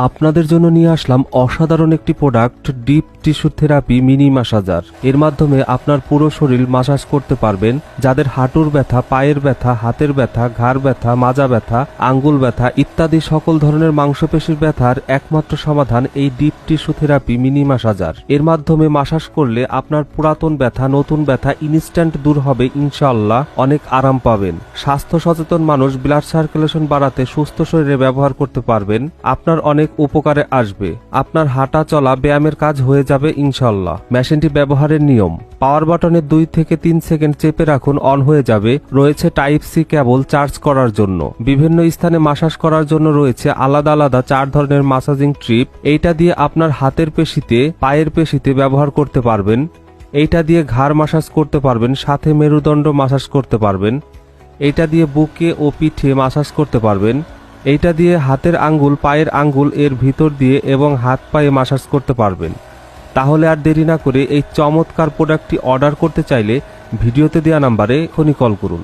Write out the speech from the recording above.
আপনাদের জন্য নিয়ে আসলাম অসাধারণ একটি product deep tissue therapy mini massager. এর মাধ্যমে আপনার পুরো শরীর মাসাজ করতে পারবেন, যাদের হাঁটুর ব্যথা, পায়ের ব্যথা, হাতের ব্যথা, ঘাড় ব্যথা, মাজা ব্যথা, আঙ্গুল ব্যথা ইত্যাদি সকল ধরনের মাংসপেশির ব্যথার একমাত্র সমাধান এই deep tissue therapy mini massager. এর মাধ্যমে মাসাজ করলে আপনার পুরাতন ব্যথা, নতুন ব্যথা ইনস্ট্যান্ট দূর হবে, ইনশাআল্লাহ অনেক আরাম পাবেন। স্বাস্থ্য সচেতন মানুষ ব্লাড সার্কুলেশন বাড়াতে সুস্থ শরীরে ব্যবহার করতে পারবেন, আপনার অনেক উপকারে আসবে। আপনার হাঁটা চলা, ব্যায়ামের কাজ হয়ে যাবে ইনশাল্লাহ। মেশিনটি ব্যবহারের নিয়ম। পাওয়ার বাটনে দুই থেকে তিন সেকেন্ড চেপে রাখুন, অন হয়ে যাবে। রয়েছে টাইপ সি কেবল চার্জ করার জন্য। বিভিন্ন স্থানে মাসাজ করার জন্য রয়েছে আলাদা আলাদা চার ধরনের মাসাজিং ট্রিপ। এইটা দিয়ে আপনার হাতের পেশিতে, পায়ের পেশিতে ব্যবহার করতে পারবেন। এইটা দিয়ে ঘাড় মাসাজ করতে পারবেন, সাথে মেরুদণ্ড মাসাজ করতে পারবেন। এইটা দিয়ে বুকে ও পিঠে মাসাজ করতে পারবেন। এইটা দিয়ে হাতের আঙ্গুল, পায়ের আঙ্গুল এর ভিতর দিয়ে এবং হাত পায়ে মাসাজ করতে পারবেন। তাহলে আর দেরি না করে এই চমৎকার প্রোডাক্টটি অর্ডার করতে চাইলে ভিডিওতে দেওয়া নাম্বারে এখনই কল করুন।